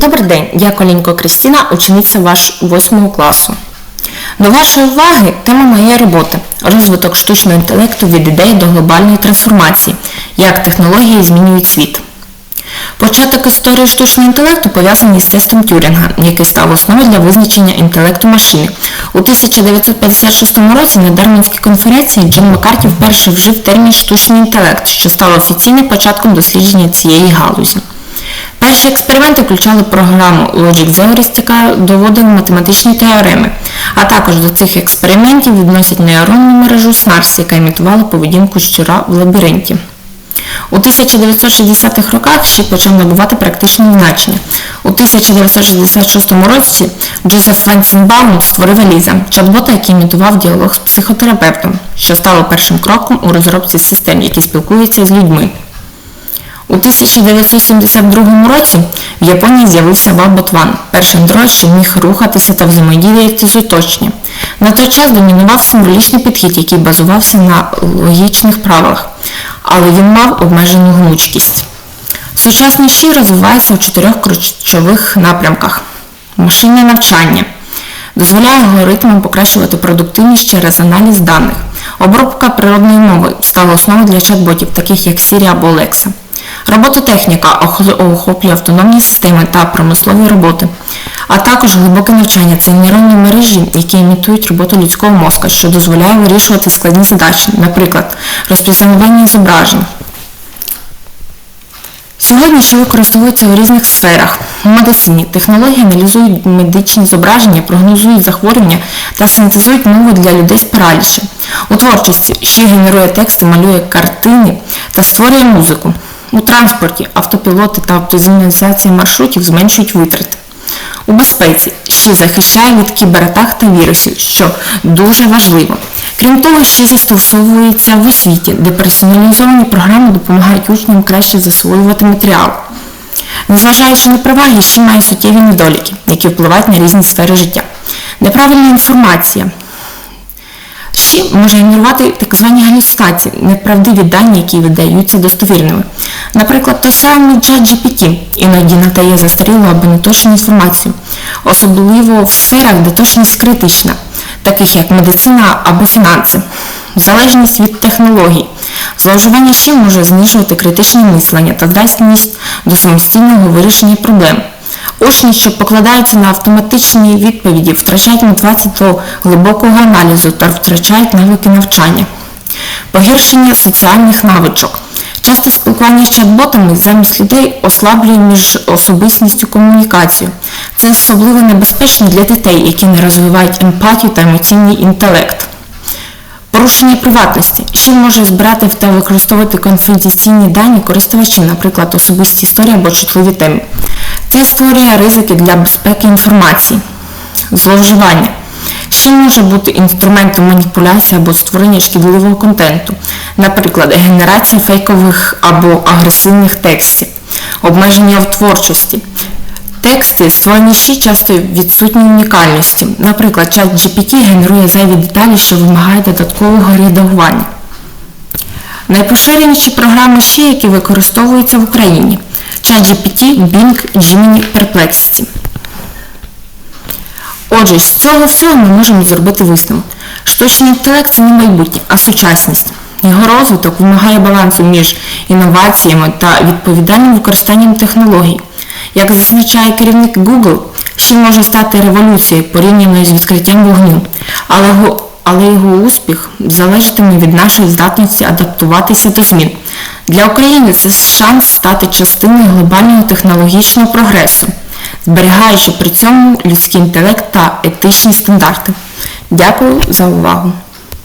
Добрий день, я Колінько Кристина, учениця ваш 8 класу. До вашої уваги тема моєї роботи розвиток штучного інтелекту від ідеї до глобальної трансформації, як технології змінюють світ. Початок історії штучного інтелекту пов'язаний з тестом Тюрінга, який став основою для визначення інтелекту машини. У 1956 році на Дарвінській конференції Джон Маккарті вперше вжив термін штучний інтелект, що став офіційним початком дослідження цієї галузі. Перші експерименти включали програму Logic Theories, яка доводила математичні теореми, а також до цих експериментів відносять нейронну мережу SNARS, яка імітувала поведінку щура в лабіринті. У 1960-х роках ще почав набувати практичне значення. У 1966 році Джозеф Венсенбаум створив Еліза, чат-бота, який імітував діалог з психотерапевтом, що стало першим кроком у розробці систем, які спілкуються з людьми. У 1972 році в Японії з'явився One, перший андроїд, що міг рухатися та взаємодіяти з оточенням. На той час домінував символічний підхід, який базувався на логічних правилах, але він мав обмежену гнучкість. Сучасний щі розвивається у чотирьох ключових напрямках. Машинне навчання дозволяє алгоритмам покращувати продуктивність через аналіз даних. Обробка природної мови стала основою для чат-ботів, таких як Siri або Alexa. Робототехніка охоплює автономні системи та промислові роботи, а також глибоке навчання це нейронні мережі, які імітують роботу людського мозка, що дозволяє вирішувати складні задачі, наприклад, розпізнавання зображень. Сьогодні ще використовується у різних сферах. У медицині технології аналізують медичні зображення, прогнозують захворювання та синтезують мову для людей з паралічем. У творчості ще генерує тексти, малює картини та створює музику. У транспорті автопілоти та оптимізація маршрутів зменшують витрати. У безпеці ще захищає від кібератак та вірусів, що дуже важливо. Крім того, ще застосовується в освіті, де персоналізовані програми допомагають учням краще засвоювати матеріал. Незважаючи на переваги, ще має суттєві недоліки, які впливають на різні сфери життя. Неправильна інформація. Ще може генерувати так звані галюцинації, неправдиві дані, які видаються достовірними. Наприклад, той самий GPT іноді надає застарілу або неточну інформацію, особливо в сферах, де точність критична, таких як медицина або фінанси, залежність від технологій. Зловживання ще може знижувати критичне мислення та здатність до самостійного вирішення проблем. Учні, що покладаються на автоматичні відповіді, втрачають мотивацію до глибокого аналізу та втрачають навики навчання. Погіршення соціальних навичок. Часто спілкування з чат-ботами замість людей ослаблює між особистістю комунікацію. Це особливо небезпечно для дітей, які не розвивають емпатію та емоційний інтелект. Порушення приватності. Ще може збирати та використовувати конфіденційні дані користувачів, наприклад, особисті історії або чутливі теми. Це створює ризики для безпеки інформації, зловживання. Ще може бути інструментом маніпуляції або створення шкідливого контенту, наприклад, генерація фейкових або агресивних текстів, обмеження в творчості. Тексти створені часто відсутні унікальності. Наприклад, чат GPT генерує зайві деталі, що вимагають додаткового редагування. Найпоширеніші програми ще, які використовуються в Україні. ChatGPT, Bing, Gemini, Perplexity. Отже, з цього всього ми можемо зробити висновок. Штучний інтелект це не майбутнє, а сучасність. Його розвиток вимагає балансу між інноваціями та відповідальним використанням технологій. Як зазначає керівник Google, ще може стати революцією порівняною з відкриттям вогню, але його, але його успіх залежатиме від нашої здатності адаптуватися до змін. Для України це шанс стати частиною глобального технологічного прогресу, зберігаючи при цьому людський інтелект та етичні стандарти. Дякую за увагу!